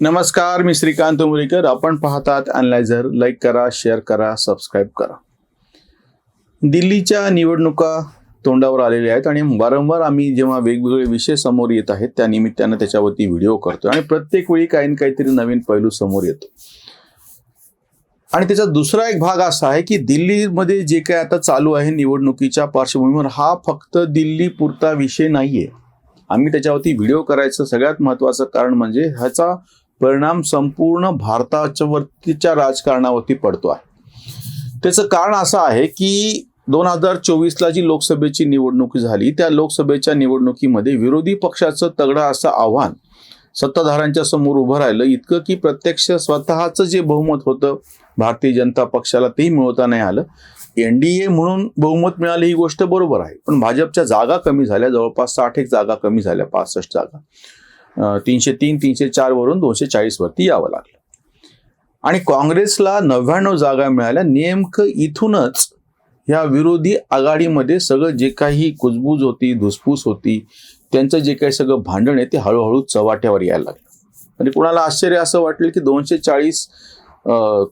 नमस्कार मी श्रीकांत उमरीकर आपण पाहतात अनलायझर लाईक करा शेअर करा सबस्क्राईब करा. दिल्लीच्या निवडणुका तोंडावर आलेल्या आहेत आणि वारंवार आम्ही जेव्हा वेगवेगळे विषय समोर येत आहेत त्या निमित्तानं त्याच्यावरती व्हिडिओ करतो आणि प्रत्येक वेळी काही ना काहीतरी नवीन पैलू समोर येतो. आणि त्याचा दुसरा एक भाग असा आहे की दिल्लीमध्ये जे काय आता चालू आहे निवडणुकीच्या पार्श्वभूमीवर हा फक्त दिल्ली पुरता विषय नाहीये. आम्ही त्याच्यावरती व्हिडिओ करायचं सगळ्यात महत्वाचं कारण म्हणजे ह्याचा परिणाम संपूर्ण भारताच्या वरतीच्या राजकारणावरती पडतो आहे. त्याचं कारण असं आहे की दोन हजार चोवीसला जी लोकसभेची निवडणूक झाली त्या लोकसभेच्या निवडणुकीमध्ये विरोधी पक्षाचं तगडं असं आव्हान सत्ताधाऱ्यांच्या समोर उभं राहिलं इतकं की प्रत्यक्ष स्वतःचं जे बहुमत होतं भारतीय जनता पक्षाला तेही मिळवता नाही आलं. एनडीए म्हणून बहुमत मिळाले ही गोष्ट बरोबर आहे पण भाजपच्या जागा कमी झाल्या जवळपास साठ एक जागा कमी झाल्या पासष्ट जागा. तीनशे तीन तीनशे चार वरून दोनशे चाळीस वरती यावं लागलं. आणि काँग्रेसला नव्याण्णव जागा मिळाल्या. नेमकं इथूनच ह्या विरोधी आघाडीमध्ये सगळं जे काही कुजबूज होती धुसफूस होती त्यांचं जे काही सगळं भांडण आहे ते हळूहळू चव्हाट्यावर यायला लागलं. म्हणजे कुणाला आश्चर्य असं वाटलं की दोनशे चाळीस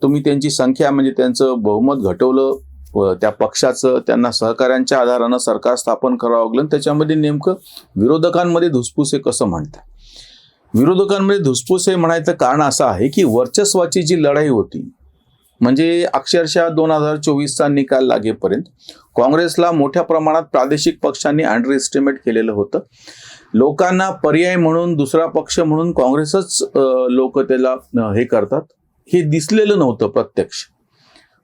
तुम्ही त्यांची संख्या म्हणजे त्यांचं बहुमत घटवलं त्या पक्षाचं त्यांना सहकाऱ्यांच्या आधारानं सरकार स्थापन करावं लागलं. आणि त्याच्यामध्ये नेमकं विरोधकांमध्ये धुसफूस हे कसं म्हणतात? विरोधकांमध्ये धुसफूस हे म्हणायचं कारण असं आहे की वर्चस्वाची जी लढाई होती म्हणजे अक्षरशः दोन हजार चोवीसचा निकाल लागेपर्यंत काँग्रेसला मोठ्या प्रमाणात प्रादेशिक पक्षांनी अंडर एस्टिमेट केलेलं होतं. लोकांना पर्याय म्हणून दुसरा पक्ष म्हणून काँग्रेसच लोक त्याला हे करतात. हे दिसलेलं नव्हतं प्रत्यक्ष.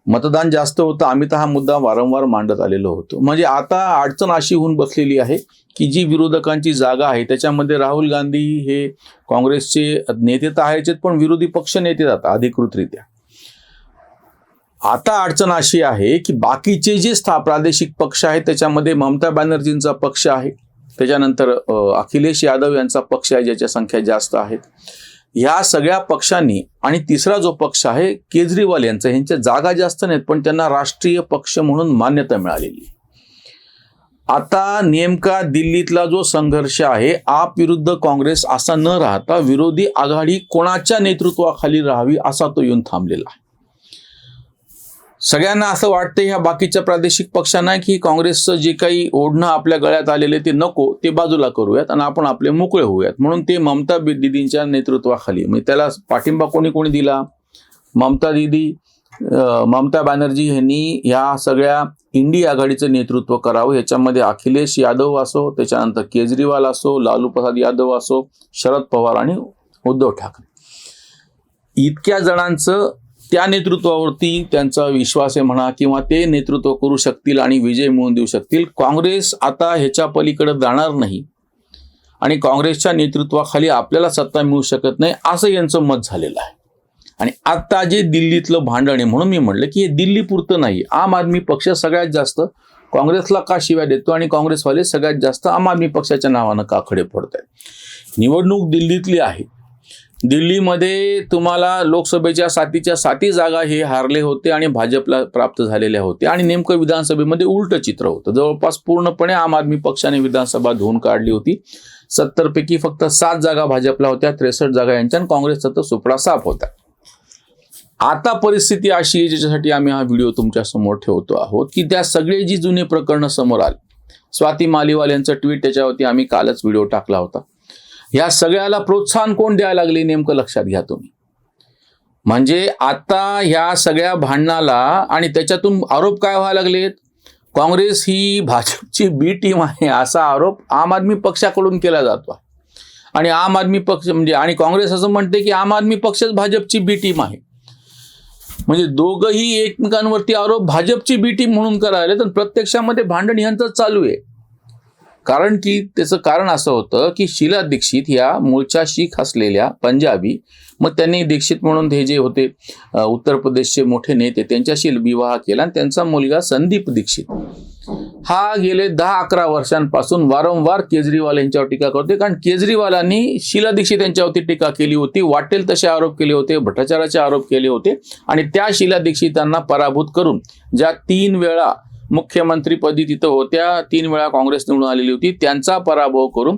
मतदान जास्त होतं. आम्ही तर हा मुद्दा वारंवार मांडत आलेलो होतो. म्हणजे आता अडचण अशी होऊन बसलेली आहे की जी विरोधकांची जागा आहे त्याच्यामध्ये राहुल गांधी हे काँग्रेसचे नेते तर आहेच पण विरोधी पक्ष नेते जातात अधिकृतरित्या. आता अडचण अशी आहे की बाकीचे जे स्था प्रादेशिक पक्ष आहेत त्याच्यामध्ये ममता बॅनर्जींचा पक्ष आहे. त्याच्यानंतर अखिलेश यादव यांचा पक्ष आहे ज्याच्या संख्या जास्त आहेत. ह्या सगळ्या पक्षांनी आणि तिसरा जो पक्ष आहे केजरीवाल यांचा यांच्या जागा जास्त नाहीत पण त्यांना राष्ट्रीय पक्ष म्हणून मान्यता मिळालेली. आता नेमका दिल्लीतला जो संघर्ष आहे आप विरुद्ध काँग्रेस असा न राहता विरोधी आघाडी कोणाच्या नेतृत्वाखाली राहावी असा तो येऊन थांबलेला आहे. सगळ्यांना असं वाटतं ह्या बाकीच्या प्रादेशिक पक्षांना की काँग्रेसचं जे काही ओढणं आपल्या गळ्यात आलेले ते नको ते बाजूला करूयात आणि आपण आपले मोकळे होऊयात. म्हणून ते ममता बी- दिदींच्या नेतृत्वाखाली म्हणजे त्याला पाठिंबा कोणी कोणी दिला? ममता दिदी ममता बॅनर्जी यांनी ह्या सगळ्या इंडी आघाडीचं नेतृत्व करावं. ह्याच्यामध्ये अखिलेश यादव असो त्याच्यानंतर केजरीवाल असो लालू प्रसाद यादव असो शरद पवार आणि उद्धव ठाकरे. इतक्या जणांचं त्या नेतृत्वावरती त्यांचा विश्वास आहे म्हणा किंवा ते नेतृत्व करू शकतील आणि विजय मिळवून देऊ शकतील काँग्रेस आता ह्याच्या पलीकडे जाणार नाही. आणि काँग्रेसच्या नेतृत्वाखाली आपल्याला सत्ता मिळू शकत नाही असं यांचं मत झालेलं आहे. आणि आता जे दिल्लीतलं भांडण आहे म्हणून मी म्हटलं की हे दिल्ली पुरतं नाही. आम आदमी पक्ष सगळ्यात जास्त काँग्रेसला का शिव्या देतो आणि काँग्रेसवाले सगळ्यात जास्त आम आदमी पक्षाच्या नावानं का खडे पडत आहेत निवडणूक दिल्लीतली आहे. दिल्लीमध्ये तुम्हाला लोकसभेच्या सातीच्या साती जागा हे हारले होते आणि भाजपला प्राप्त झालेल्या होत्या. आणि नेमकं विधानसभेमध्ये उलट चित्र होतं. जवळपास पूर्णपणे आम आदमी पक्षाने विधानसभा धुवून काढली होती. सत्तरपैकी फक्त सात जागा भाजपला होत्या त्रेसष्ट जागा यांच्या आणि काँग्रेसचा तर सुपडा साफ होता. आता परिस्थिती अशी आहे ज्याच्यासाठी आम्ही हा व्हिडिओ तुमच्यासमोर ठेवतो आहोत की त्या सगळे जी जुने प्रकरणं समोर आले. स्वाती मालीवाल यांचं ट्विट त्याच्यावरती आम्ही कालच व्हिडिओ टाकला होता. या सगळ्याला प्रोत्साहन कोण द्यायला लागले नेमकं लक्षात घ्या तुम्ही. म्हणजे आता ह्या सगळ्या भांडणाला आणि त्याच्यातून आरोप काय व्हायला लागलेत? काँग्रेस ही भाजपची बी टीम आहे असा आरोप आम आदमी पक्षाकडून केला जातो आणि आम आदमी पक्ष म्हणजे आणि काँग्रेस असं म्हणते की आम आदमी पक्षच भाजपची बी टीम आहे. म्हणजे दोघंही एकमेकांवरती आरोप भाजपची बी टीम म्हणून करायला तर प्रत्यक्षामध्ये भांडण यांचं चालू आहे. कारण की त्याचं कारण असं होतं की शीला दीक्षित ह्या मूळच्या शीख असलेल्या पंजाबी मग त्यांनी दीक्षित म्हणून हे जे होते उत्तर प्रदेशचे मोठे नेते त्यांच्याशी विवाह केला आणि त्यांचा मुलगा संदीप दीक्षित. हा गेले दहा अकरा वर्षांपासून वारंवार केजरीवाल यांच्यावर टीका करतोय. कारण केजरीवालांनी शीला दीक्षित यांच्यावरती टीका केली होती वाटेल तसे आरोप केले होते भ्रष्टाचाराचे आरोप केले होते. आणि त्या शीला दीक्षितांना पराभूत करून ज्या तीन वेळा मुख्यमंत्रीपदी तिथं होत्या. तीन वेळा काँग्रेस निवडून आलेली होती. त्यांचा पराभव करून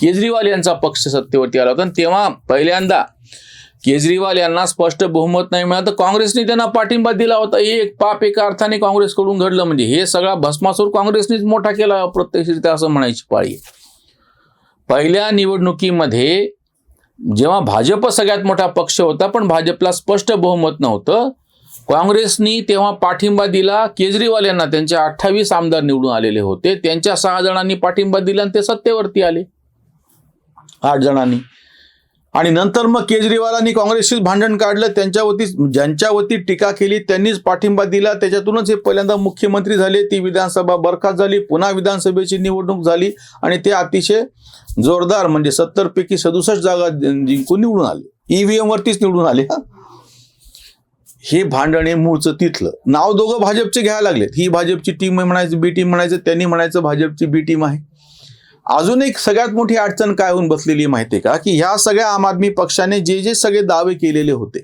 केजरीवाल यांचा पक्ष सत्तेवरती आला होता. आणि तेव्हा पहिल्यांदा केजरीवाल यांना स्पष्ट बहुमत नाही मिळालं. तर काँग्रेसने त्यांना पाठिंबा दिला होता. हे एक पाप एका अर्थाने काँग्रेसकडून घडलं. म्हणजे हे सगळा भस्मासूर काँग्रेसनेच मोठा केला प्रत्यक्षरित्या असं म्हणायची पाळी पहिल्या निवडणुकीमध्ये जेव्हा भाजप सगळ्यात मोठा पक्ष होता पण भाजपला स्पष्ट बहुमत नव्हतं. काँग्रेसनी तेव्हा पाठिंबा दिला केजरीवाल यांना त्यांचे अठ्ठावीस आमदार निवडून आलेले होते. त्यांच्या सहा जणांनी पाठिंबा दिला आणि ते सत्तेवरती आले. आठ जणांनी. आणि नंतर मग केजरीवालांनी काँग्रेसशीच भांडण काढलं. त्यांच्यावरती ज्यांच्यावरती टीका केली त्यांनीच पाठिंबा दिला. त्याच्यातूनच हे पहिल्यांदा मुख्यमंत्री झाले. ती विधानसभा बरखास्त झाली. पुन्हा विधानसभेची निवडणूक झाली. आणि ते अतिशय जोरदार म्हणजे सत्तर पैकी सदुसष्ट जागा जिंकून निवडून आले. ईव्हीएम वरतीच निवडून आले. हा हे भांडण हे मूळचं तिथलं. नाव दोघं भाजपचे घ्यायला लागलेत. ही भाजपची टीम आहे म्हणायचं बी टीम म्हणायचं त्यांनी म्हणायचं भाजपची बी टीम आहे. अजून एक सगळ्यात मोठी अडचण काय होऊन बसलेली आहे का? की ह्या सगळ्या आम आदमी पक्षाने जे जे सगळे दावे केलेले होते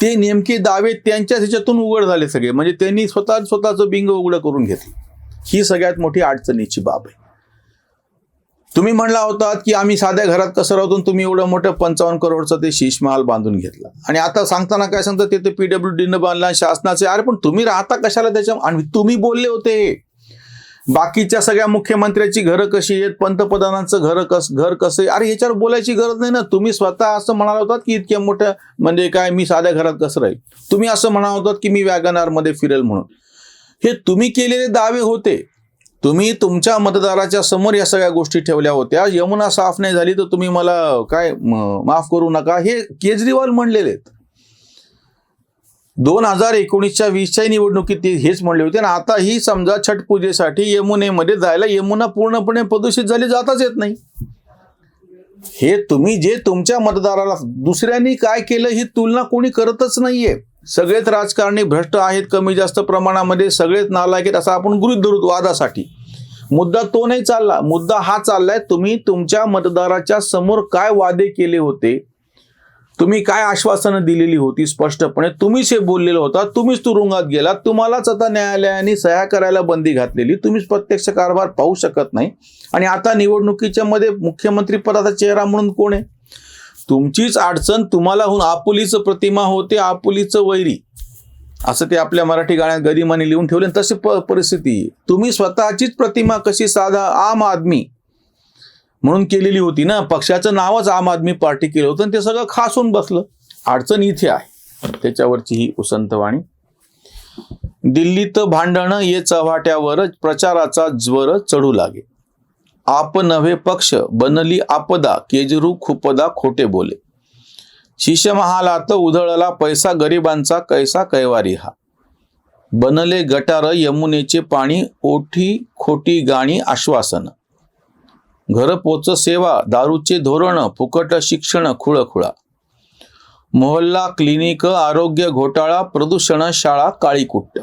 ते नेमके दावे त्यांच्याच ह्याच्यातून उघड झाले सगळे. म्हणजे त्यांनी स्वतः स्वतःचं बिंग उघडं करून घेतलं. ही सगळ्यात मोठी अडचणीची बाब आहे. तुम्ही म्हणला होतात की आम्ही साध्या घरात कसं राहतो तुम्ही एवढं मोठं पंचावन्न करोडचं ते शीशमहाल बांधून घेतला. आणि आता सांगताना काय सांगतात ते पीडब्ल्यू डीनं बांधला शासनाचे अरे पण तुम्ही राहता कशाला त्याच्या आणि तुम्ही बोलले होते. बाकीच्या सगळ्या मुख्यमंत्र्याची घरं कशी आहेत पंतप्रधानांचं घर कस घर कसं आहे अरे याच्यावर बोलायची गरज नाही ना. तुम्ही स्वतः असं म्हणाला होतात की इतक्या मोठ्या म्हणजे काय मी साध्या घरात कसं राहील? तुम्ही असं म्हणा होतात की मी वॅगनारमध्ये फिरेल म्हणून. हे तुम्ही केलेले दावे होते. तुम्ही तुमच्या मतदाराच्या समोर या सगळ्या गोष्टी ठेवल्या होत्या. यमुना साफ नाही झाली तर तुम्ही मला काय माफ करू नका. हे केजरीवाल म्हणलेले आहेत. दोन हजार एकोणीसच्या वीसच्या निवडणुकीत हेच म्हणले होते. आणि आता ही समजा छठ पूजेसाठी यमुनेमध्ये जायला यमुना पूर्णपणे प्रदूषित झाली जाताच येत नाही. हे तुम्ही जे तुमच्या मतदाराला दुसऱ्यांनी काय केलं ही तुलना कोणी करतच नाहीये. सगळेच राजकारणी भ्रष्ट आहेत कमी जास्त प्रमाणामध्ये सगळेच नालायक आहेत असा आपण गृहित धरू वादासाठी. मुद्दा तो नाही चालला. मुद्दा हा चाललाय तुम्ही तुमच्या मतदाराच्या समोर काय वादे केले होते? तुम्ही काय आश्वासनं दिलेली होती स्पष्टपणे? तुम्हीच हे बोललेलं होता तुम्हीच तुरुंगात गेलात तुम्हालाच आता न्यायालयाने सह्या करायला बंदी घातलेली. तुम्हीच प्रत्यक्ष कारभार पाहू शकत नाही. आणि आता निवडणुकीच्या मध्ये मुख्यमंत्री पदाचा चेहरा म्हणून कोण आहे? तुमचीच अडचण तुम्हाला होऊन आपुलीचं प्रतिमा होते आपुलीचं वैरी. असं ते आपल्या मराठी गाण्यात गरिमाने लिहून ठेवले तशी प- परिस्थिती. आहे. तुम्ही स्वतःचीच प्रतिमा कशी साधा आम आदमी. म्हणून केलेली होती ना पक्षाचं नावच आम आदमी पार्टी केलं होतं आणि ते सगळं खास होऊन बसलं. अडचण इथे आहे. त्याच्यावरची ही उसंतवाणी दिल्लीत भांडणं ये चव्हाट्यावर प्रचाराचा ज्वर चढू लागे. आप नव्हे पक्ष बनली आपदा केजरू खुपदा खोटे बोले. शिशमहालात उधळला पैसा गरिबांचा कैसा कैवारी हा. बनले गटार यमुनेचे पाणी ओठी खोटी गाणी आश्वासन. घरपोच सेवा दारूचे धोरण फुकट शिक्षण खुळखुळा. मोहल्ला क्लिनिक आरोग्य घोटाळा प्रदूषण शाळा काळीकुट्ट.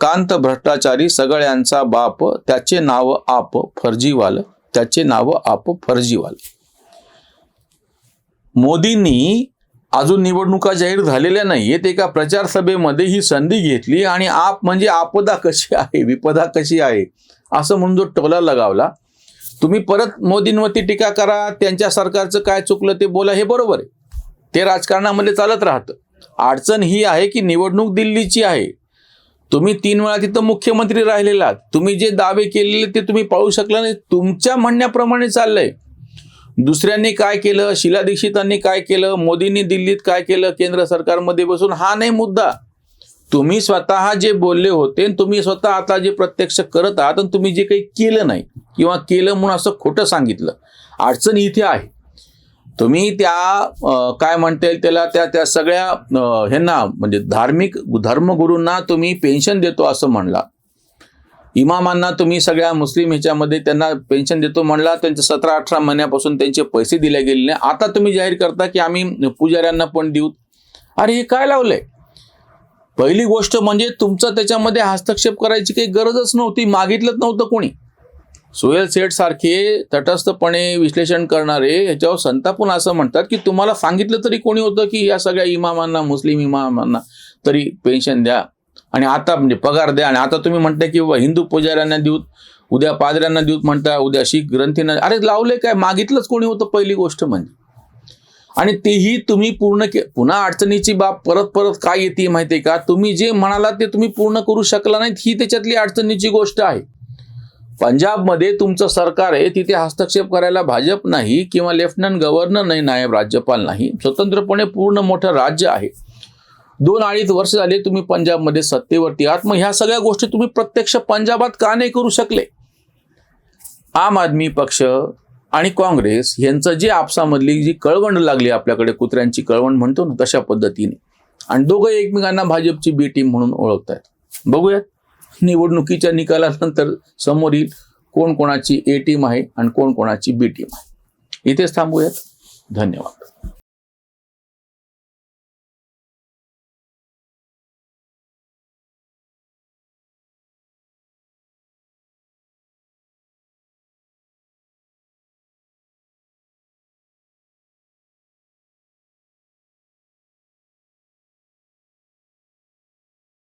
कांत भ्रष्टाचारी सगळ्यांचा बाप त्याचे नाव आप फर्जीवाल त्याचे नाव आप फर्जीवाल. मोदींनी अजून निवडणुका जाहीर झालेल्या नाहीयेत एका प्रचार सभेमध्ये ही संधी घेतली आणि आप म्हणजे आपदा कशी आहे विपदा कशी आहे असं म्हणून जो टोला लगावला. तुम्ही परत मोदींवरती टीका करा त्यांच्या सरकारचं काय चुकलं ते बोला हे बरोबर आहे. ते राजकारणामध्ये चालत राहतं. अडचण ही आहे की निवडणूक दिल्लीची आहे. तुम्ही तीन वेळा तिथं मुख्यमंत्री राहिलेला तुम्ही जे दावे केलेले ते तुम्ही पाळू शकला नाही. तुमच्या म्हणण्याप्रमाणे चाललंय. दुसऱ्यांनी काय केलं? शिला दीक्षितांनी काय केलं? मोदींनी दिल्लीत काय केलं? केंद्र सरकारमध्ये बसून? हा नाही मुद्दा. तुम्ही स्वतः जे बोलले होते तुम्ही स्वतः आता जे प्रत्यक्ष करत आहात आणि तुम्ही जे काही केलं नाही किंवा केलं म्हणून असं खोटं सांगितलं. अडचण इथे आहे. तुम्ही त्या काय म्हणता येईल त्याला त्या त्या सगळ्या ह्यांना म्हणजे धार्मिक धर्मगुरूंना तुम्ही पेन्शन देतो असं म्हणला. इमामांना तुम्ही सगळ्या मुस्लिम ह्याच्यामध्ये त्यांना पेन्शन देतो म्हणला. त्यांचे सतरा अठरा महिन्यापासून त्यांचे पैसे दिले गेले नाही. आता तुम्ही जाहीर करता की आम्ही पुजाऱ्यांना पण देऊ. अरे हे काय लावलंय? पहिली गोष्ट म्हणजे तुमचा त्याच्यामध्ये हस्तक्षेप करायची काही गरजच नव्हती. मागितलंच नव्हतं कोणी. सोहेल सेठ सारखे तटस्थपणे विश्लेषण करणारे ह्याच्यावर संतापून असं म्हणतात की तुम्हाला सांगितलं तरी कोणी होतं की या सगळ्या इमामांना मुस्लिम इमामांना तरी पेन्शन द्या. आणि आता म्हणजे पगार द्या. आणि आता तुम्ही म्हणता की हिंदू पुजाऱ्यांना देऊत उद्या पादऱ्यांना देऊत म्हणता उद्या शीख ग्रंथींना अरे लावले काय? मागितलंच कोणी होतं पहिली गोष्ट म्हणजे. आणि तेही तुम्ही पूर्ण के पुन्हा अडचणीची बाब परत परत काय येते माहितीये का? तुम्ही जे म्हणाला ते तुम्ही पूर्ण करू शकला नाहीत. ही त्याच्यातली अडचणीची गोष्ट आहे. पंजाबमध्ये तुमचं सरकार आहे तिथे हस्तक्षेप करायला भाजप नाही किंवा लेफ्टनंट गव्हर्नर नाही नायब राज्यपाल नाही. स्वतंत्रपणे पूर्ण मोठं राज्य आहे. दोन अडीच वर्ष झाले तुम्ही पंजाबमध्ये सत्तेवरती आहात. मग ह्या सगळ्या गोष्टी तुम्ही प्रत्यक्ष पंजाबात का नाही करू शकले? आम आदमी पक्ष आणि काँग्रेस यांचं जे आपसामधली जी कळवण लागली आपल्याकडे कुत्र्यांची कळवण म्हणतो ना तशा पद्धतीने. आणि दोघं एकमेकांना भाजपची बी टीम म्हणून ओळखतायत. बघूयात. निवडणुकीच्या निकालानंतर समोर येईल कोण कोणाची ए टीम आहे आणि कोण कोणाची बी टीम आहे. इथेच थांबूयात. धन्यवाद.